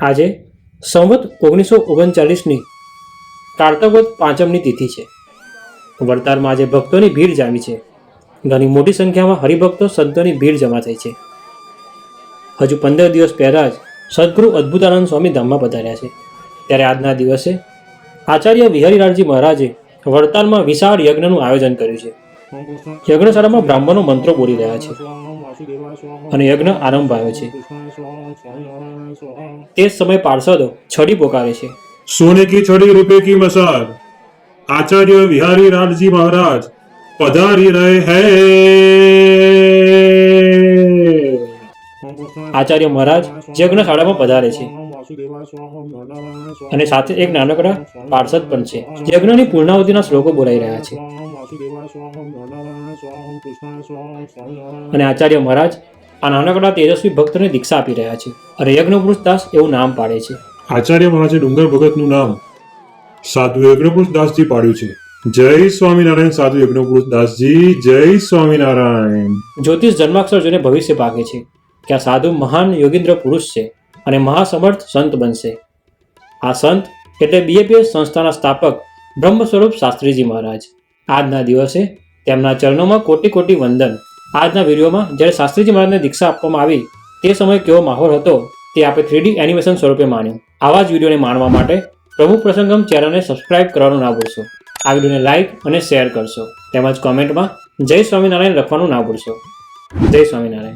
આજે સંવત ઓગણીસો ઓગણચાલીસની કાર્તવત પાંચમની તિથિ છે. વડતારમાં આજે ભક્તોની ભીડ જામી છે. ઘણી મોટી સંખ્યામાં હરિભક્તો સંતોની ભીડ જમા થઈ છે. હજુ પંદર દિવસ પહેલાં જ સદગુરુ અદ્ભુતાનંદ સ્વામી ધામમાં પધાર્યા છે. ત્યારે આજના દિવસે આચાર્ય વિહરીલાલજી મહારાજે વડતાલમાં વિશાળ યજ્ઞનું આયોજન કર્યું છે. યજ્ઞશાળામાં બ્રાહ્મણો મંત્રો બોલી રહ્યા છે અને યજ્ઞ આરંભ આવ્યો છે. તે સમય પાર્ષદો છડી પોકારે છે. સોને કી છડી રૂપે કી મસાલ આચાર્ય વિહારી રાજજી મહારાજ પધારી રહે હે. આચાર્ય મહારાજ યજ્ઞશાળામાં પધારે છે. અને સાથે એક નાનકડા પાર્ષદ પણ છે યજ્ઞની પૂર્ણાવતિના શ્લોકો બોલાઈ રહ્યા છે. અને આચાર્ય મહારાજ આ નાનકડા તેજસ્વી ભક્તને દીક્ષા આપી રહ્યા છે અને યજ્ઞપુરુષ દાસ એવું નામ પાડે છે. આચાર્ય મહારાજે ડુંગર ભગતનું નામ સાધુ યજ્ઞપુરુષ દાસજી પાડ્યું છે. જય સ્વામિનારાયણ સાધુ યજ્ઞપુરુષ દાસજી જય સ્વામિનારાયણ. જ્યોતિષ જન્માક્ષર જોઈને ભવિષ્ય પાકે છે કે આ સાધુ મહાન યોગીન્દ્ર પુરુષ છે. અને મહાસમર્થ સંત બનશે. આ સંત એટલે બીએપીએસ સંસ્થાના સ્થાપક બ્રહ્મ સ્વરૂપ શાસ્ત્રીજી મહારાજ. આજના દિવસે તેમના ચરણોમાં કોટી કોટી વંદન. આજના વિડીયોમાં જ્યારે શાસ્ત્રીજી મહારાજને દીક્ષા આપવામાં આવી, તે સમયે કેવો માહોલ હતો, તે આપણે થ્રીડી એનિમેશન સ્વરૂપે માણ્યું આવા જ વિડીયોને માણવા માટે પ્રભુ પ્રસંગમ ચેનલને સબસ્ક્રાઇબ કરવાનું ના ભૂલશો. આ વિડીયોને લાઇક અને શેર કરશો. તેમજ કોમેન્ટમાં જય સ્વામિનારાયણ લખવાનું ના ભૂલશો. જય સ્વામિનારાયણ.